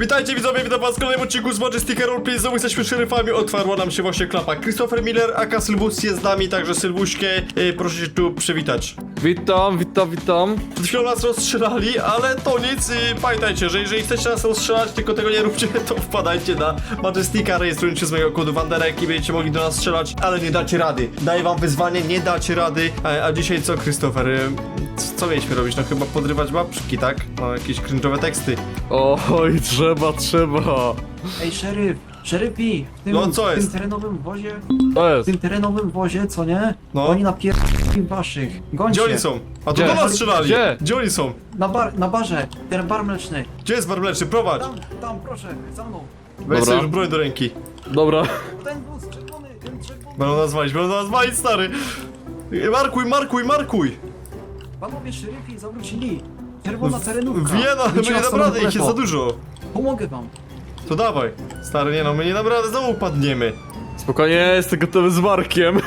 Witajcie widzowie, witam was w kolejnym odcinku z Majestic Roleplay. Znowu jesteśmy szeryfami, otwarła nam się właśnie klapa. Christopher Miller, aka Sylwus jest z nami, także Sylwuśkę, yy, proszę się tu przywitać. Witam, witam, witam. Przed chwilą nas rozstrzelali, ale to nic. Yy, pamiętajcie, że jeżeli chcecie nas rozstrzelać, tylko tego nie róbcie, to wpadajcie na Majestica, rejestrując się z mojego kodu Wanderek i będziecie mogli do nas strzelać, ale nie dacie rady. Daję wam wyzwanie, nie dacie rady. A, a dzisiaj co, Christopher? C- co mieliśmy robić? No chyba podrywać babki, tak? No, jakieś cringe'owe teksty. Oj, trzeba, trzeba. Ej, szeryf, szeryfi, w tym, No, co w jest? tym terenowym wozie, To w jest. tym terenowym wozie, co nie? No. Oni napierdolili waszych. Gońcie. Gdzie oni są? A to Gdzie? do nas strzelali. Gdzie? Gdzie oni są? Na, bar, na barze, ten bar mleczny. Gdzie jest bar mleczny? Prowadź! Tam, tam, proszę, za mną. Weź Dobra. sobie już broń do ręki. Dobra. Ten wóz czerwony, ten czerwony. Będą nas walić, będą nas walić, stary! Markuj, markuj, markuj! Panowie szeryfi zawrócili. Czerwona terenówka. Wiena, my Idźcie nie na dam stronę rady, ich jest za dużo. Pomogę wam. To dawaj. Stary, nie no, my nie dam rady, znowu upadniemy. Spokojnie, jestem gotowy z Markiem.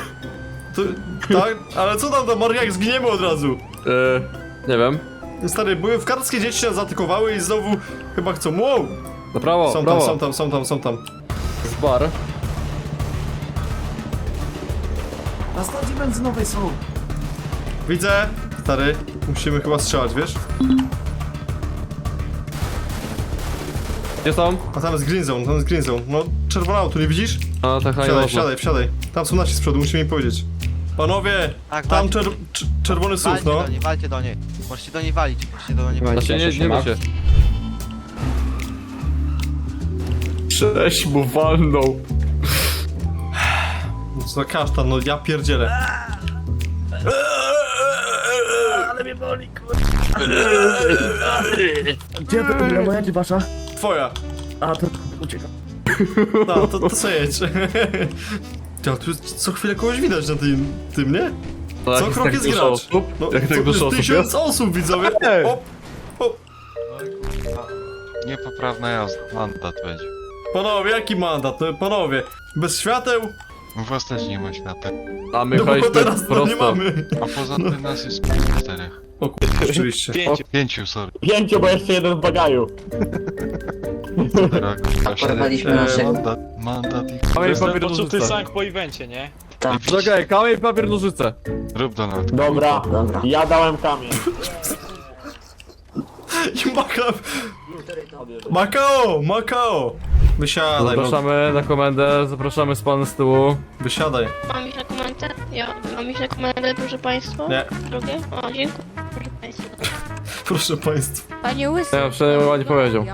To, tak? Ale co tam, tam Maria, jak zginiemy od razu? Eee, nie wiem. Stary, były w kartskie dzieci nas zaatakowały i znowu chyba chcą, wow! Na prawo, Są tam, prawo. są tam, są tam, są tam. Z bar. Na stacji benzynowej są. Widzę, stary, musimy chyba strzelać, wiesz? Gdzie są? A tam jest green zone, tam jest green zone. No, czerwone auto, nie widzisz? A, tak, nie Wsiadaj, można. wsiadaj, wsiadaj. Tam są nasi z przodu, musimy im powiedzieć. Panowie, Tak, tam walcie. czer cz- czerwony SUV, Walcie no. do niej, walcie do niej. Możecie do niej walić, możecie do niej walić. Znaczy, nie, nie się. Cześć, mu walnął. Co za kasztan, no ja pierdzielę. Gdzie to moja czy wasza? Twoja. A, to uciekam. No, to, to co jedź. Ja, tu co chwilę kogoś widać na tym, tym nie? No, Co krok tak jest dużo gracz? osób? No, jak tak co- dużo osób Tysiąc jest? osób, widzowie. Ej. Op, op. Niepoprawna jazda, mandat będzie. Panowie, jaki mandat? No, panowie, bez świateł? U was też nie ma świateł. A my No bo teraz no, nie prosto. mamy. A poza tym nas jest czterech. O kurwa, oczywiście. Pięciu, sorry. Pięciu, bo jeszcze jeden w bagaju. Porwaliśmy Eee, naszego. Mandat, mandat i... Kamień, papier, Poczuty nożyce. sang po evencie, nie? Czekaj, kamień, papier, nożyce. Rób Donald. Dobra, Dobra. ja dałem kamień. I Maka... Makao, Makao. Wysiadaj, no, Zapraszamy na komendę, zapraszamy z panem z tyłu. wysiadaj. Mam iść na komendę? Ja mam iść na komendę, proszę państwa? Nie, Drugie? O, dziękuję, proszę państwa. proszę państwa. Panie Łysy. Ja przynajmniej ładnie powiedział.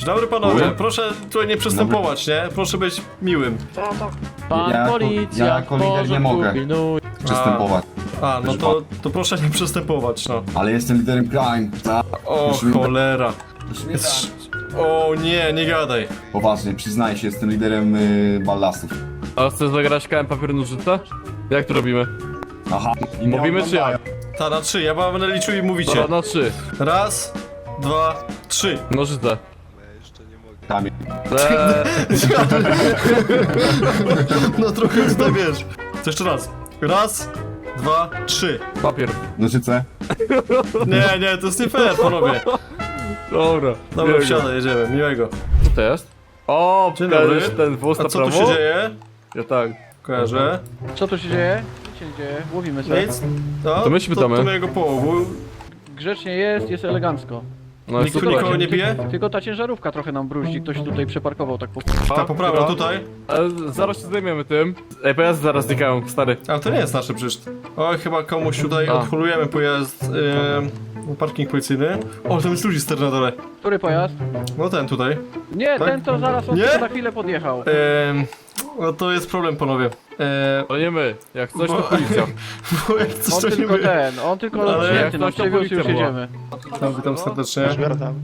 Dzień dobry panowie, proszę tutaj nie przestępować, nie? Proszę być miłym. Pan Ja jako- policja, ja jako lider nie mogę. Pilnuj. przystępować. A, no to, to proszę nie przestępować, no. Ale jestem liderem crime, tak? O Musimy- cholera. Jest... O nie, nie gadaj. Poważnie, przyznaję się, jestem liderem y, ballastów. A chcesz zagrać kamień, papier, nożyce? Jak to robimy? Aha. I Mówimy czy jak? Ta na trzy, ja wam będę liczył i mówicie. Dobra, na trzy. Raz, dwa, trzy. Nożyce. Kamień. Eee, No trochę tutaj wiesz. To jeszcze raz. Raz, dwa, trzy. papier. Nożyce. Nie, nie, to jest nie fair, panowie. Dobra. Dobra, miłego. wsiadaj, jedziemy, miłego. Co to jest? O, Dzień ten, dobry. ten wóz A na co tu prawo? się dzieje? Ja tak. Kojarzę. Co tu się dzieje? Co się dzieje? Łowimy się. Nic? No, To my się to, pytamy. to mojego połowu. Grzecznie jest, jest elegancko. No Nikt super. nikogo nie bije? Tylko ta ciężarówka trochę nam bruździ, ktoś tutaj przeparkował tak po... Ta poprawa tutaj. E, zaraz się zajmiemy tym. Ej, pojazdy zaraz znikają, stary. Ale to nie jest nasze przecież. Oj, chyba komuś tutaj A. odholujemy pojazd. Yy, parking policyjny. O, tam jest ludzi ster na dole. Który pojazd? No ten tutaj. Nie, Tak? ten to zaraz on Nie? tylko na chwilę podjechał. Yy, no to jest problem, panowie. Yy, To nie my. Jak coś, to Bo- policja. bo jak coś On to nie tylko my. ten, on tylko Ale przyjęty jak nam ktoś to przywiózł i już policja jedziemy. Tam, witam serdecznie.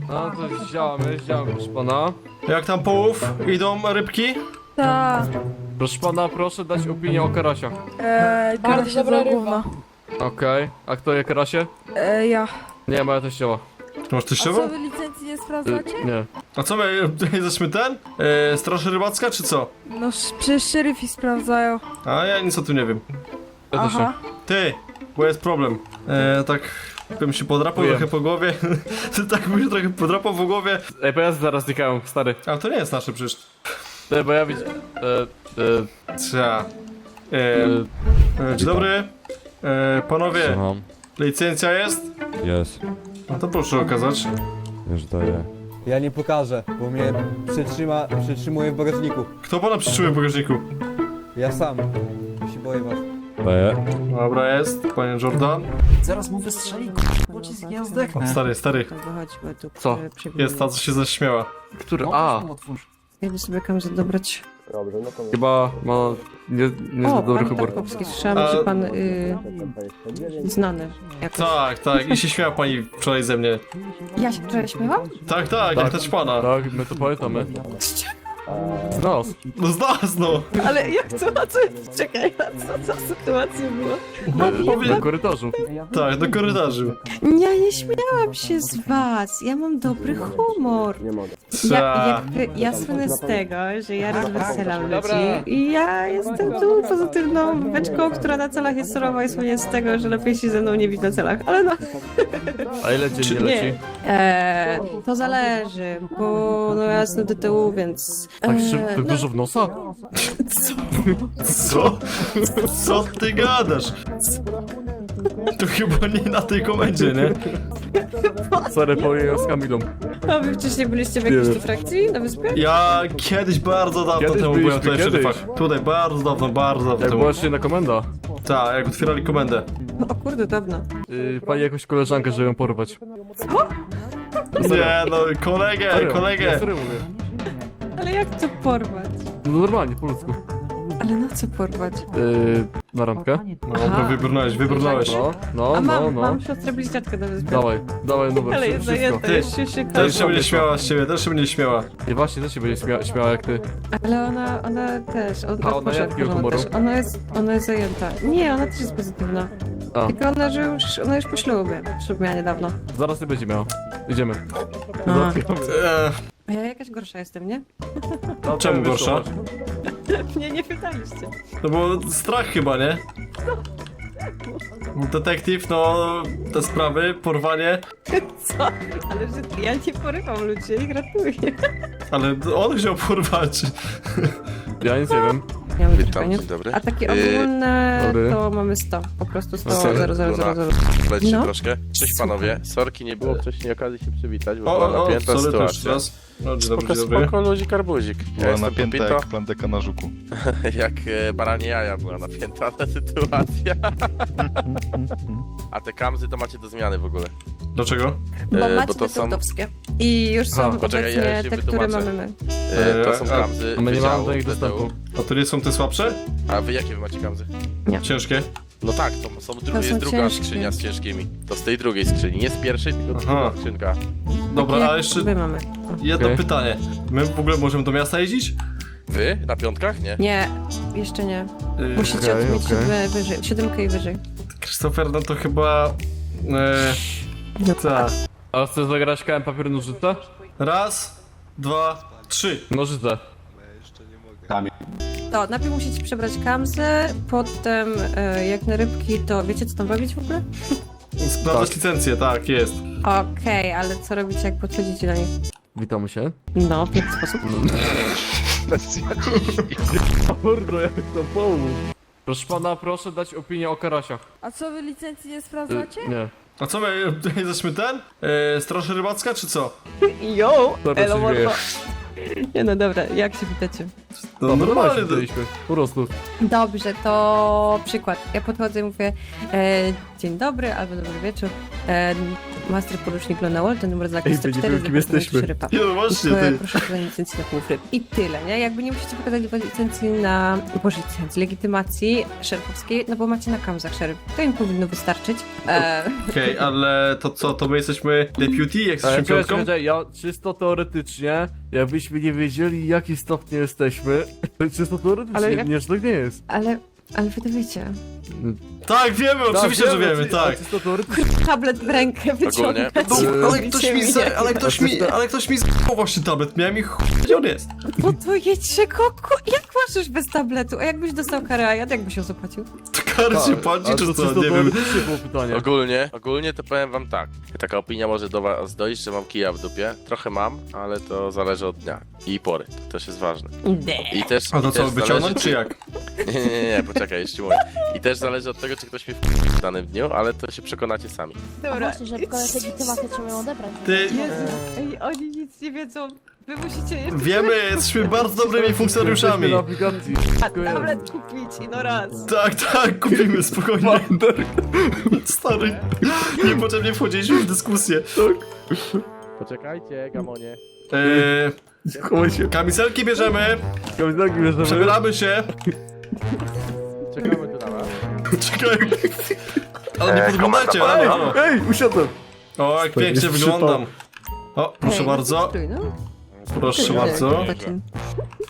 No to zdziałamy, zdziałamy, proszę pana. Jak tam połów? Idą rybki? Tak. Proszę pana, proszę dać opinię o karasiach. Eee, Bardzo dobra gówno. Okej. A kto je karasie? Eee, ja. Nie, moja teściowa. Ty masz A teściową? co wy licencji nie Y, sprawdzacie? nie. A co my, jesteśmy ten? Yy, Straż Rybacka czy co? No przecież szeryfi sprawdzają. A ja nic o tym nie wiem. Ja też. Aha. Ty, bo jest problem. E, tak Bym się podrapał Wiem. trochę po głowie. tak bym się trochę podrapał po głowie. Ej, pojazdy zaraz znikają, stary. Ale to nie jest nasze przecież. Ej, bo ja widzę... E, e, Cia. E, e, e, dzień dobry. E, panowie, Mam. licencja jest? Jest. No to proszę okazać. Już daję. Ja nie pokażę, bo mnie przytrzyma, przytrzymuje w bagażniku. Kto pana przytrzymuje w bagażniku? Ja sam. Się boję was. Daję. Dobra, jest. Panie Jordan. Zaraz mu wystrzeli pocisk ja O, zdechnę. stary, stary. Tu. Co? Jest ta, co się zaśmiała. który? No, A, otwórz mu, otwórz. Jakby sobie kamzę dobrać. chyba ma nie, niezbyt dobry humor. słyszałam, A- że pan y, znany. Jakoś. Tak, tak. I się śmiała pani wczoraj ze mnie. Ja się wczoraj śmiałam? Tak, tak, jak też pana. Tak, my to pamiętamy. Z nas. No z nas, no. Ale jak to, na co? Czekaj, na co, co sytuacja była? no powie... w korytarzu. Tak, do korytarzy. Ja nie śmiałam się z was. Ja mam dobry humor. Ja, Cia. jakby, ja słynę z tego, że ja rozweselam ludzi i ja jestem tu pozytywną beczką, która na celach jest surowa i słynie z tego, że lepiej się ze mną nie bić na celach. Ale no, A ile dziennie nie. leci? Eee, to zależy, bo no ja jestem DTU, więc... Tak, eee, szy- tak no, dużo w nosa? Co? Co ty gadasz? To chyba nie na tej komendzie, nie? Sorry, powiem z Kamilą. A wy wcześniej byliście w jakiejś tu frakcji na wyspie? Ja kiedyś bardzo dawno Kiedyś temu byłem byliśmy, tutaj w kiedyś. szeryfach. Tutaj bardzo dawno, bardzo dawno Jak temu. była jeszcze na komenda. Tak, jak otwierali komendę. O kurde, dawno. Yy, pani jakąś koleżankę, żeby ją porwać. Nie no, kolegę, Serio, Ja kolegę. serio mówię. Ale jak to porwać? No normalnie, po ludzku. Ale na co porwać? Yy, na randkę? No, Aha. bo wybrnąłeś, wybrnąłeś. No, no, A mam, no, no. mam siostrę bliźniaczkę na wyspie. Dawaj, dawaj numer, Ale jest wszystko. zajęta, Ty, już się szyka. Też się będzie śmiała z ciebie, też się będzie śmiała. I właśnie, też się będzie śmia śmiała jak ty. Ale ona, ona też, ona, A ona poszła, jakiego ona humoru? też, ona jest, ona jest zajęta. Nie, ona też jest pozytywna. A. Tylko ona, że już, ona już po ślubie, ślub miała niedawno. Zaraz nie będzie miała. Idziemy. Załatwiamy. Eee, ja jakaś gorsza jestem, nie? No, Czemu gorsza? wyszło. Nie, nie pytaliście. to było strach chyba, nie? Detektyw, no, te sprawy, porwanie, Co? Ale że ja nie porywam ludzi, ratuję. ale on chciał porwać. Ja nic nie wiem. Mam Witam, dzień dobry. A takie Yy, ogólne dobry. to mamy 100. Po prostu 100, No, 0, 0, 0, 0. Leci No. troszkę. Cześć panowie. Sorki, nie było wcześniej okazji się przywitać, bo O, była o, o, napięta sorry, sytuacja. raz. No, dzień dobry, Spoko, dzień dobry. spoko, luzik, arbuzik. Ja Była jestem napięta Popito. jak plandeka na żuku. jak e, baranie jaja była napięta ta sytuacja. A te kamzy to macie do zmiany w ogóle. Dlaczego? Bo E, macie bo te to są-. I już są Aha, poczekaj, ja obecnie się te, które wytłumaczę. mamy my. E, to są E, a- kamzy A my nie mamy wydziału do nich DTU. dostępu. A to nie są te słabsze? A wy jakie wy macie kamzy? Ciężkie? No tak, to są dru- To jest są druga ciężkie. skrzynia z ciężkimi. To z tej drugiej skrzyni, nie z pierwszej, tylko Aha. druga skrzynka. Dobra, a jeszcze Wy mamy. jedno Okej. pytanie. My w ogóle możemy do miasta jeździć? Wy? Na piątkach? Nie. Nie, jeszcze nie. Yy, Musicie Okej, mieć okej. siódmę wyżej, siódemkę i wyżej. Christopher, no to chyba... E, No. tak. A chcesz zagrać kałem papier nożyce? Raz, dwa, trzy. Nożyce. To, najpierw musicie przebrać kamzę, potem e, jak na rybki, to wiecie co tam robić w ogóle? Sprawdzać licencję, tak, jest. Okej, ale co robicie jak podchodzicie do nich? Witamy się. No, w jaki sposób? Kurde, jak to pomógł. Proszę pana, proszę dać opinię o karasiach. A co, wy licencji nie Y, sprawdzacie? nie. A co my, jesteśmy ten? E, Straż rybacka, czy co? Yo! Dobra, Elo, się mordo. dzieje. Nie no dobra, jak się witacie? No Normalnie normalnie, to, byliśmy. Po prostu. Dobrze, to przykład. Ja podchodzę i mówię e, dzień dobry albo dobry wieczór. E, master porucznik Lona Walton, numer znaku Ej, 104 będziemy z kim Departamentu jesteśmy. Nie no właśnie, E, ty. Proszę o licencji na pół ryb. I tyle, nie? Jakby nie musicie pokazać licencji na... Boże, licencji, legitymacji szeryfowskiej, no bo macie na kamzach szeryf. To im powinno wystarczyć. E, Okej, ale to co, to my jesteśmy deputy, jak jesteśmy piątką? czekaj, ja czysto teoretycznie, jakbyśmy nie wiedzieli jaki stopnie jesteśmy, to czysto teoretycznie, Ale jak- nie, że tak nie jest. ale... Ale wy to wiecie. Tak, wiemy, oczywiście, że wiemy, tak. Tablet w rękę wyciągać. No, ale ktoś mi, za, ale ktoś mi, ale ktoś mi z***ł właśnie tablet, miałem ich chuj, gdzie on jest? To jedźcie koku. Jak możesz bez tabletu? A jakbyś dostał karę, a ja jakbyś ją zapłacił? Płaci, A czy co? Nie wiem. teoretycznie było pytanie. Ogólnie, ogólnie to powiem wam tak. Taka opinia może do was dojść, że mam kija w dupie. Trochę mam, ale to zależy od dnia i pory. To też jest ważne. I też, A to i co, też wyciągnąć, czy jak? Nie, nie, nie, nie, poczekaj, jeszcze mówię. I też zależy od tego, czy ktoś mnie w w danym dniu, ale to się przekonacie sami. Dobra. że wykonać legitymację trzeba ją odebrać. Ty, Jezu, ej, oni nic nie wiedzą. Wy musicie jeszcze wiemy, jesteśmy bardzo dobrymi funkcjonariuszami. Na aplikacji. tablet kupić i no raz. Tak, tak, kupimy, spokojnie. Stary, niepotrzebnie wchodziliśmy w dyskusję. Poczekajcie, gamonie. Eee, Chowaj się. kamizelki bierzemy, Kamizelki bierzemy. przebieramy się. Czekamy tu na was. Czekaj. Ale nie podglądajcie, halo, halo. Ej, usiadłem. O, jak pięknie wyglądam. O, proszę bardzo, Stój, no. Proszę bardzo.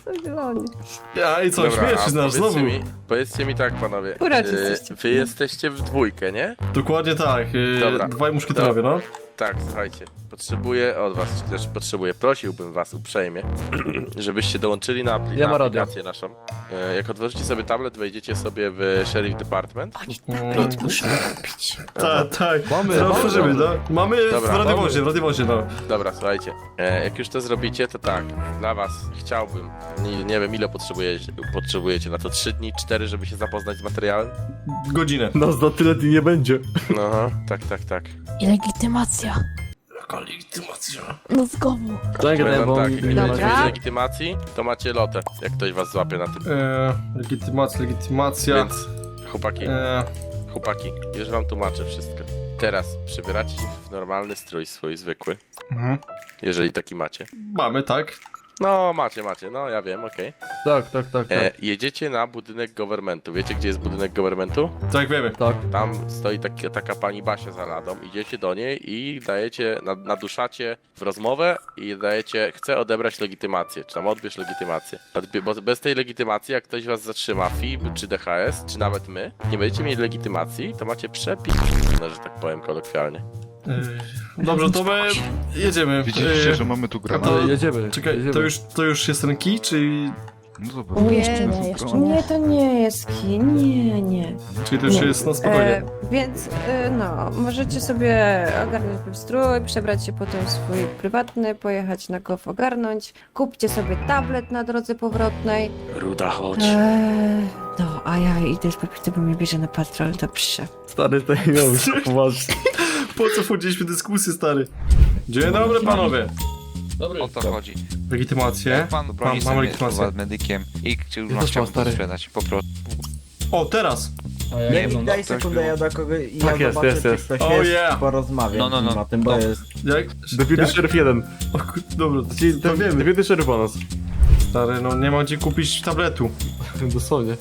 Są zieloni. Ja i co, Dobra, śmiesz a powiedzcie znowu. Mi, powiedzcie mi tak, panowie. Yy, jesteście. wy jesteście w dwójkę, nie? Dokładnie tak, yy, Dobra. dwaj muszkieterowie, no. Tak, słuchajcie. Potrzebuję od was, czy też potrzebuję, prosiłbym was uprzejmie, żebyście dołączyli na, apli- na ma aplikację naszą. E, Jak otworzycie sobie tablet, wejdziecie sobie w Sheriff Department. Mm, Tak, tak. Mamy, mamy. otworzymy, no. Mamy Dobra, w radiowozie, w radiowozie, no. Dobra, słuchajcie. E, jak już to zrobicie, to tak. Dla was chciałbym, nie, nie wiem ile potrzebujecie, potrzebujecie na to 3 dni, 4, żeby się zapoznać z materiałem. Godzinę. Nas za tyle dni nie będzie. No, aha, tak, tak, tak. I legitymacja. Jaka legitymacja. No zgowu. Tak, Powiem wam bo tak, jak nie nie Dobra. będziecie ma. mieć legitymacji, to macie lotę, jak ktoś was złapie na tym. Eee, legitymacja, legitymacja. Więc, chłopaki, Eee, chłopaki, już wam tłumaczę wszystko. Teraz przybieracie się w normalny strój swój zwykły, mhm. jeżeli taki macie. Mamy, tak. No, macie, macie, no ja wiem, okej. Tak, tak, tak, tak. E, Jedziecie na budynek governmentu. Wiecie, gdzie jest budynek governmentu? Tak, wiemy. Tak. Tam stoi taki, taka pani Basia za ladą. Idziecie do niej i dajecie, nad- naduszacie w rozmowę i dajecie, chcę odebrać legitymację, czy tam odbierz legitymację. Odbie- bo bez tej legitymacji, jak ktoś was zatrzyma, FIB czy DHS, czy nawet my, nie będziecie mieli legitymacji, to macie przepis, że tak powiem kolokwialnie. Eee, dobrze, to my jedziemy. Widzieliście, Eee, że mamy tu granat? to- jedziemy. Czekaj, jedziemy. to już, to już jest ten kij, czy... No zobacz. Nie, jeszcze nie, jeszcze nie. Nie, to nie jest kin, nie, nie. Czyli to już Nie. jest, no spokojnie. E, więc e, no, możecie sobie ogarnąć strój, przebrać się potem w swój prywatny, pojechać na kof ogarnąć. Kupcie sobie tablet na drodze powrotnej. Ruda, chodź. Eee, no, a ja idę z papity, bo mnie bierze na patrol, dobrze. Stary, to nie poważnie. Po co wchodziliśmy w dyskusję, stary? Dzień dobry, panowie. O to chodzi. Legitymację. Pan Mam, broni mam sobie legitymację. medykiem i czy już Ja ma też mam, chciał stary. sprzedać, po prostu. O, teraz. Nie, mi daj sekundę, ja do kogo... Ja Tak jest, zobaczę, jest, czy jest. ktoś Oh jest, yeah. porozmawiam No, no, no. o tym, bo No. jest... Jak? Deputy Jak? Sheriff 1. O, kur- dobra, to, Czyli to ten wiemy. Deputy Sheriff o nas. Stary, no nie ma gdzie kupić tabletu. Dosłownie.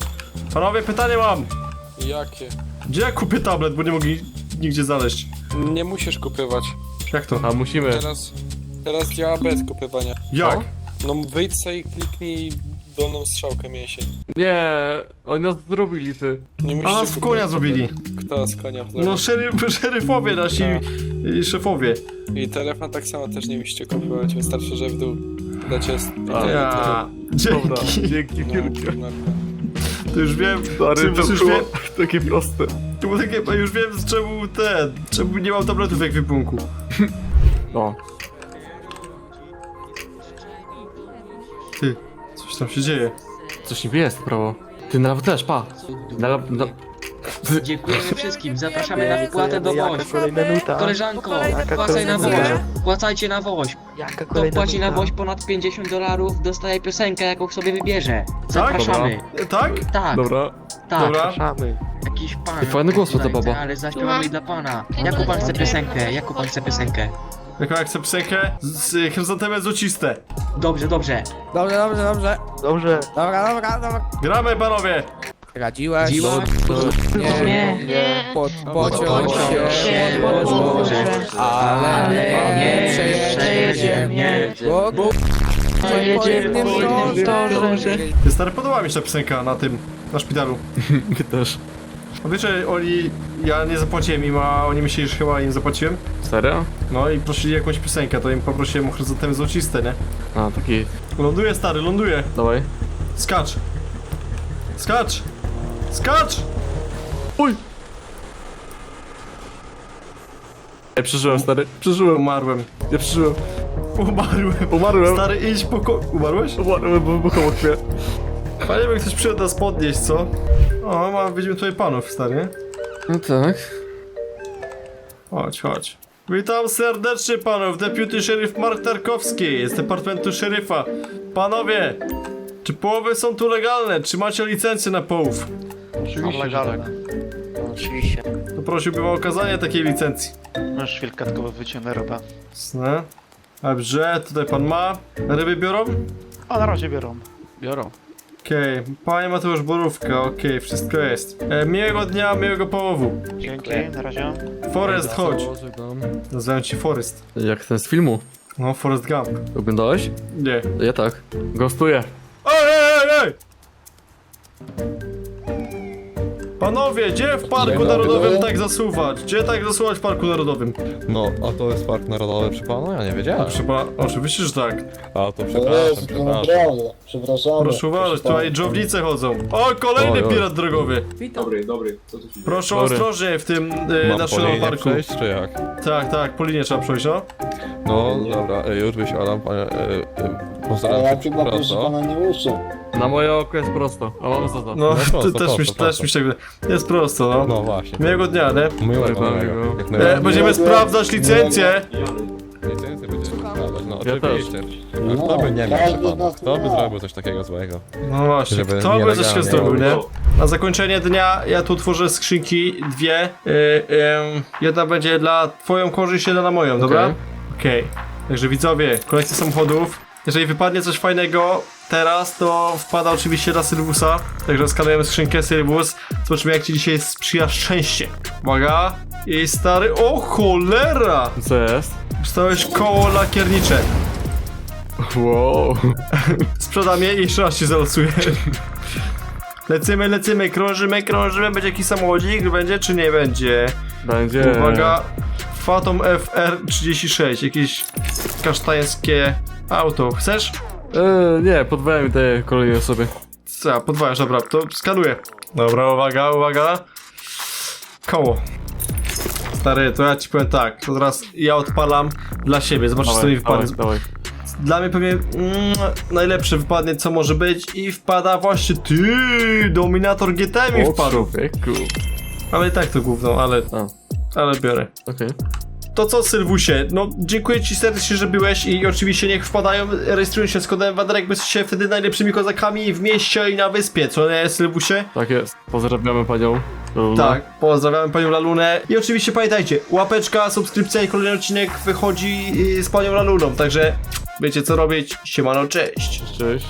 Panowie, pytanie mam. Jakie? Gdzie ja kupię tablet, bo nie mogę nigdzie znaleźć? Nie musisz kupywać. Jak to? A musimy. Teraz, teraz działa bez kupywania. Jak? No wyjdź sobie i kliknij dolną strzałkę mięsień. Nie, oni nas zrobili, ty. Nie musisz A nas w konia zrobili. Kto z konia No zrobił? szeryf, szeryfowie nasi y, szefowie. I telefon tak samo też nie musicie kupować, wystarczy, że w dół dacie... i A, to- Ja. Dobra, Dzięki. dzięki No, wielkie. no, To już wiem, czym- to już wiem, takie proste. To było takie, już wiem czemu ten, czemu nie mam tabletów w ekwipunku. O, Ty, coś tam się dzieje. coś niby jest, prawo. Ty na lewo też, pa. Na lewo, na... Dziękujemy wszystkim, zapraszamy na wpłatę do WOŚ. Kolejna nuta. Koleżanko, Jaka płacaj na kolejna WOŚ. Płacajcie na WOŚ. Jaka Kto kolejna płaci na? WOŚ ponad 50 dolarów, dostaje piosenkę, jaką sobie wybierze. Zapraszamy. E, Tak? Tak, Dobra. tak. Dobra. Jakiś pan. Ej, fajny głos ma ta tutaj baba. Ale zaśpiewamy dla pana. Jaką pan chce piosenkę? Jaką pan chce piosenkę? Jaką jak chcę piosenkę? Z, chryzantemem złociste. Dobrze, dobrze. Dobrze, dobrze, dobrze. Dobrze. Dobra, dobra, dobra. Gramy, panowie! Radziłaś? Dziła? Nie, Nie. nie. Pod, pociąg się podłoży, ale nie przejedzie mnie. Bo bo- Pojedzie po torze. Ty, stary, podoba mi się ta piosenka na tym, na szpitalu. Też. A wiesz, że oni, ja nie zapłaciłem im, a oni myśleli, że chyba im zapłaciłem. Serio? No i prosili jakąś piosenkę, to im poprosiłem o chryzantemy złociste, nie? A, taki. Ląduje, stary, ląduje. Dawaj. Skacz! Skacz! Skacz! Uj! Ja przeżyłem, stary. Przeżyłem. Umarłem. Ja przeżyłem. Umarłem. Umarłem. Stary, idź po ko... Umarłeś? Umarłem, bo wybuchał od mnie. Fajnie by ktoś przyszedł nas podnieść, co? O, ma, widzimy tutaj panów, stary. No tak. Chodź, chodź. Witam serdecznie panów, deputy sheriff Mark Tarkowski z Departamentu Szeryfa. Panowie, czy połowy są tu legalne? Czy macie licencję na połów? Oczywiście, że tak. Oczywiście. To prosiłbym o okazanie takiej licencji. Masz wilkatkowo wyciągnę ryba. Jasne. Dobrze, tutaj pan ma. Ryby biorą? A na razie biorą. Biorą. Okej, panie Mateusz Borówka, okej, wszystko jest. E, miłego dnia, miłego połowu. Dzięki, na razie. Forest, chodź. Nazywam ci Forest. Jak ten z filmu. No, Forest Gump. Oglądałeś? Nie. Ja tak. Gostuję. Ej, ej, ej, ej! Panowie, gdzie w Parku Dzień dobry. Narodowym tak zasuwać? Gdzie tak zasuwać w Parku Narodowym? No, a to jest park narodowy przy panu? Ja nie wiedziałem. Proszę pana, oczywiście, że tak. A to przepraszam, przepraszam. Proszę uważać, tutaj dżownice chodzą. O, kolejny Oj, pirat drogowy. Dobry, dobry. Proszę Dobry. ostrożnie w tym y, Mam po National linie Parku. przejść, czy jak? Tak, tak, po linie trzeba przejść, no. No, dobra, e, już wysiadam, panie, e, e, pozdrawiam cię przepraszam. Na moje oko jest prosto. A mamy za to. No, prosto, ty też, prosto, mi, też prosto. mi się tak wydaje. Jest prosto, no. No właśnie. Miłego dnia, nie? Miłego, Miłego. miłego. Jak E, najbardziej. będziemy sprawdzać licencję. Licencję będziemy sprawdzać, no Ja oczywiście. A Kto by nie miał, proszę pana? Kto by zrobił coś takiego złego? No właśnie, Żeby kto by coś się zrobił, nie? Na zakończenie dnia ja tu tworzę skrzynki, dwie. Y, ym, jedna będzie dla twoją korzyść, jedna na moją, dobra? Okej. Także widzowie, kolekcja samochodów. Jeżeli wypadnie coś fajnego teraz, to wpada oczywiście dla Sylwusa. Także skanujemy skrzynkę Sylwus. Zobaczymy jak ci dzisiaj sprzyja szczęście. Uwaga. I stary... O cholera! Co jest? Dostałeś koło lakiernicze. Wow. Sprzedam je i jeszcze raz się zalosuję. Lecimy, lecimy, krążymy, krążymy. Będzie jakiś samochodzik? Będzie czy nie będzie? Będzie. Uwaga. Phantom FR36. Jakieś kasztańskie auto. Chcesz? E, nie, podwałem mi te kolejne sobie. Co, podwajasz, dobra, to skanuję. Dobra, uwaga, uwaga. Koło. Stary, to ja ci powiem tak, to teraz ja odpalam dla siebie, zobaczysz co mi wypadnie. dawaj. Dla mnie pewnie mm, najlepsze wypadnie co może być i wpada właśnie ty, Dominator GT mi O, wpadł. człowieku. Ale i tak to gówno, ale, A. ale biorę. Okej. To co Sylwusie, no dziękuję ci serdecznie, że byłeś i oczywiście niech wpadają, rejestrują się z kodem Waderek, się wtedy najlepszymi kozakami w mieście i na wyspie, co nie Sylwusie? Tak jest. Pozdrawiamy panią. Luna. Tak, pozdrawiamy panią Lalunę i oczywiście pamiętajcie, łapeczka, subskrypcja i kolejny odcinek wychodzi y, z panią Laluną, także wiecie co robić, siemano, cześć! Cześć.